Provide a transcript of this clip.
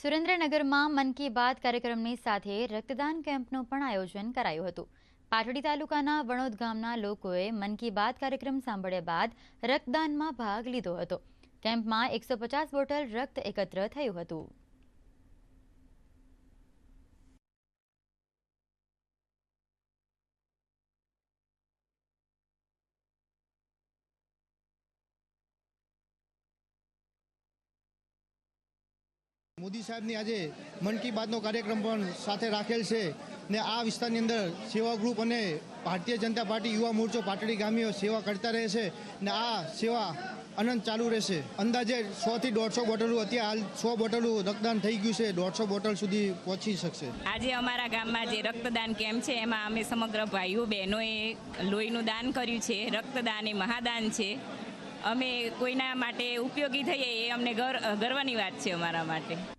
સુરેન્દ્રનગરમાં મન કી બાત કાર્યક્રમની સાથે રક્તદાન કેમ્પનું પણ આયોજન કરાયું હતું. પાટડી તાલુકાના વણોદ ગામના લોકોએ મન કી બાત કાર્યક્રમ સાંભળ્યા બાદ રક્તદાનમાં ભાગ લીધો હતો. કેમ્પમાં એકસો પચાસ બોટલ રક્ત એકત્ર થયું હતું. મોદી સાહેબની આજે મન કી બાતનો કાર્યક્રમ પણ સાથે રાખેલ છે ને આ વિસ્તારની અંદર સેવા ગ્રુપ અને ભારતીય જનતા પાર્ટી યુવા મોરચો પાટડી ગામીઓ સેવા કરતા રહે છે ને આ સેવા અનંત ચાલુ રહેશે. અંદાજે સોથી દોઢસો બોટલો અત્યારે હાલ સો બોટલો રક્તદાન થઈ ગયું છે. દોઢસો બોટલ સુધી પહોંચી શકશે. આજે અમારા ગામમાં જે રક્તદાન કેમ્પ છે, એમાં અમે સમગ્ર ભાઈઓ બહેનોએ લોહીનું દાન કર્યું છે. રક્તદાન એ મહાદાન છે. અમે કોઈના માટે ઉપયોગી થઈએ એ અમને ગર્વ ગર્વની વાત છે અમારા માટે.